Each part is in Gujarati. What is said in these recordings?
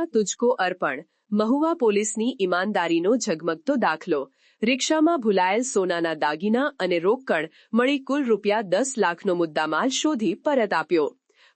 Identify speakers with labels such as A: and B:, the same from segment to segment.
A: તેરા તુજકો અર્પણ. મહુવા પોલીસની ઈમાનદારીનો ઝગમગતો દાખલો. રિક્ષામાં ભૂલાયેલ સોનાના દાગીના અને રોકડ મળી કુલ રૂપિયા દસ લાખનો મુદ્દામાલ શોધી પરત આપ્યો.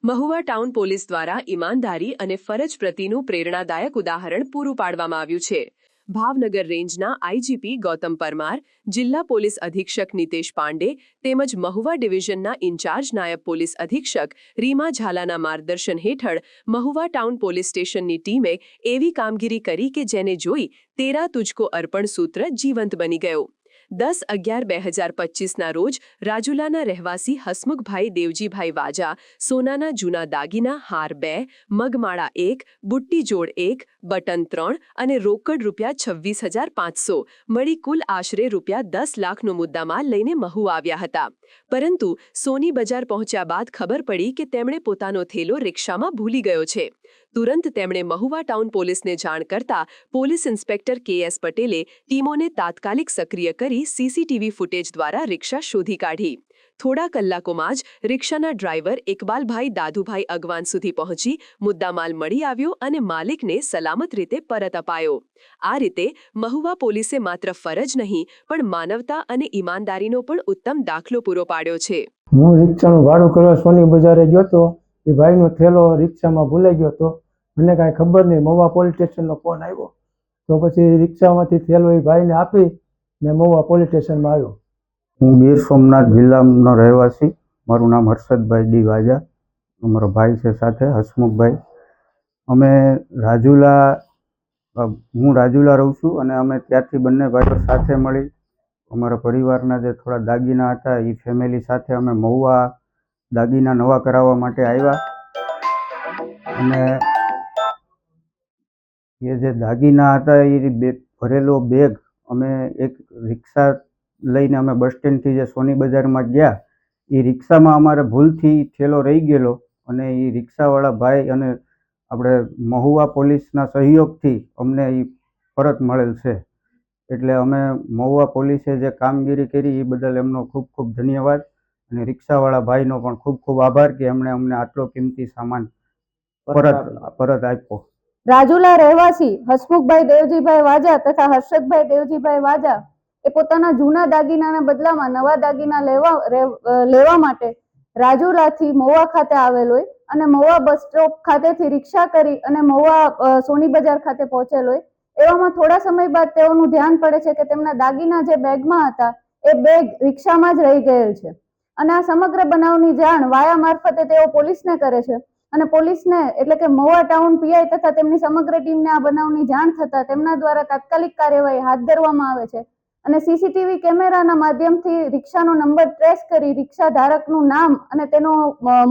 A: મહુવા ટાઉન પોલીસ દ્વારા ઈમાનદારી અને ફરજ પ્રતિનું પ્રેરણાદાયક ઉદાહરણ પૂરું પાડવામાં આવ્યું છે. ભાવનગર રેન્જના આઈજીપી ગૌતમ પરમાર, જિલ્લા પોલીસ અધિક્ષક નિતેશ પાંડે તેમજ મહુવા ડિવિઝનના ઇન્ચાર્જ નાયબ પોલીસ અધિક્ષક રીમા ઝાલાના માર્ગદર્શન હેઠળ મહુવા ટાઉન પોલીસ સ્ટેશનની ટીમે એવી કામગીરી કરી કે જેને જોઈ તેરા તુજકો અર્પણ સૂત્ર જીવંત બની ગયો. દસ અગિયાર બે હજાર પચીસના રોજ રાજુલાના રહેવાસી હસમુખભાઈ દેવજીભાઈ વાજા, સોનાના જૂના દાગીના હાર બે, મગમાળા એક, બુટ્ટી જોડ એક, બટન ત્રણ અને રોકડ રૂપિયા છવ્વીસ હજાર પાંચસો મળી કુલ આશરે રૂપિયા દસ લાખનો મુદ્દામાલ લઈને મહુ આવ્યા હતા. પરંતુ સોની બજાર પહોંચ્યા બાદ ખબર પડી કે તેમણે પોતાનો થેલો રિક્ષામાં ભૂલી ગયો છે. તુરંત તેમણે મહુવા ટાઉન પોલીસને જાણ કરતા પોલીસ ઇન્સ્પેક્ટર કે એસ પટેલે ટીમોને તાત્કાલિક સક્રિય કરી સીસીટીવી ફૂટેજ દ્વારા રિક્ષા શોધી કાઢી. થોડા કલાકોમાં જ રિક્ષાના ડ્રાઈવર ઇકબાલભાઈ દાદુભાઈ અગવાન સુધી પહોંચી, મુદ્દામાલ મળી આવ્યો અને માલિકને સલામત રીતે પરત અપાયો. આ રીતે મહુવા પોલીસે માત્ર ફરજ નહીં, પણ માનવતા અને ઈમાનદારીનો પણ ઉત્તમ દાખલો પૂરો પાડ્યો છે.
B: હું રિક્ષાનું ભાડું કરવા સોની બજારે ગયો એ ભાઈનો થેલો રિક્ષામાં ભૂલાઈ ગયો હતો. મને કાંઈ ખબર નહીં. મહુવા પોલીસ સ્ટેશનનો ફોન આવ્યો. તો પછી રિક્ષામાંથી થેલો એ ભાઈને આપી ને મહુવા પોલીસ સ્ટેશનમાં આવ્યો.
C: હું ગીર સોમનાથ જિલ્લાનો રહેવાસી. મારું નામ હર્ષદભાઈ ડી વાજા. અમારો ભાઈ છે સાથે, હસમુખભાઈ. અમે રાજુલા હું રાજુલા રહું છું અને અમે ત્યારથી બંને ભાઈઓ સાથે મળી. અમારા પરિવારના જે થોડા દાગીના હતા એ ફેમિલી સાથે અમે મહુવા દાગીના નવા કરાવવા માટે આવ્યા. અને એ જે દાગીના હતા, એ બે ભરેલો બેગ, અમે એક રિક્ષા લઈને અમે બસ સ્ટેન્ડથી જે સોની બજારમાં ગયા, એ રિક્ષામાં અમારે ભૂલથી થેલો રહી ગયેલો અને એ રિક્ષાવાળા ભાઈ અને આપણે મહુવા પોલીસના સહયોગથી અમને એ પરત મળેલ છે. એટલે અમે મહુવા પોલીસે જે કામગીરી કરી, એ બદલ એમનો ખૂબ ખૂબ ધન્યવાદ. અને રિક્ષાવાળા ભાઈનો પણ ખૂબ ખૂબ આભાર કે એમણે અમને આટલો કિંમતી સામાન પરત પરત આપ્યો.
D: રાજુલા રહેવાસી હસમુખભાઈ દેવજીભાઈ વાજા તથા હર્ષદભાઈ દેવજીભાઈ વાજા એ પોતાના જૂના દાગીનાના બદલામાં નવા દાગીના લેવા લેવા માટે રાજુલાથી મહુવા ખાતે આવેલ હોય અને મહુવા બસ સ્ટોપ ખાતેથી રિક્ષા કરી અને મહુવા સોની બજાર ખાતે પહોંચેલ હોય. એવામાં થોડા સમય બાદ તેઓનું ધ્યાન પડે છે કે તેમના દાગીના જે બેગમાં હતા એ બેગ રિક્ષામાં જ રહી ગયેલ છે. અને આ સમગ્ર બનાવની જાણ વાયા મારફતે તેઓ પોલીસને કરે છે. અને પોલીસને એટલે કે મહુવા ટાઉન પીઆઈ તથા તેમની સમગ્ર ટીમને આ બનાવની જાણ થતા તેમના દ્વારા તાત્કાલિક કાર્યવાહી હાથ ધરવામાં આવે છે. અને સીસીટીવી કેમેરાના માધ્યમથી રિક્ષાનો નંબર ટ્રેસ કરી, રિક્ષા ધારકનું નામ અને તેનો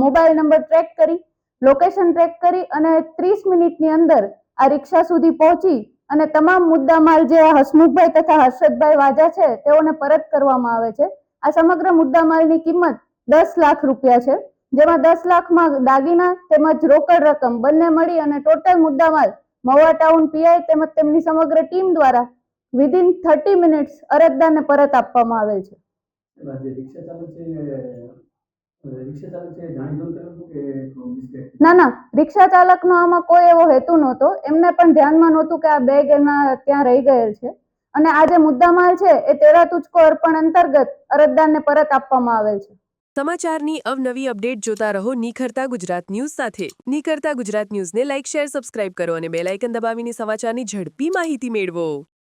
D: મોબાઈલ નંબર ટ્રેક કરી, લોકેશન ટ્રેક કરી અને ત્રીસ મિનિટની અંદર આ રિક્ષા સુધી પહોંચી અને તમામ મુદ્દામાલ જે હસમુખભાઈ તથા હર્ષદભાઈ વાજા છે તેઓને પરત કરવામાં આવે છે. આ સમગ્ર મુદ્દામાલની કિંમત દસ લાખ રૂપિયા છે. જેમાં દસ લાખમાં દાગીના તેમજ રોકડ રકમ બંને મળી અને ટોટલ મુદ્દામાલ મવા ટાઉન પીઆઈ તેમજ તેમની સમગ્ર ટીમ દ્વારા વિધિન થર્ટી મિનિટ્સ અરજદારને પરત આપવામાં આવેલ છે. ના ના રિક્ષા ચાલકનો આમાં કોઈ એવો હેતુ નહોતો. એમને પણ ધ્યાનમાં નહોતું કે આ બેગ એના ત્યાં રહી ગયેલ છે. અને આ જે મુદ્દામાલ છે, એ તેરા તુચકો અર્પણ અંતર્ગત અરજદારને પરત આપવામાં આવેલ છે.
A: સમાચારની અવનવી અપડેટ જોતા રહો નિખરતા ગુજરાત ન્યૂઝ સાથે. નિખરતા ગુજરાત ન્યૂઝને લાઇક, શેર, સબસ્ક્રાઇબ કરો અને બેલ આઇકન દબાવીને સમાચારની ઝડપી માહિતી મેળવો.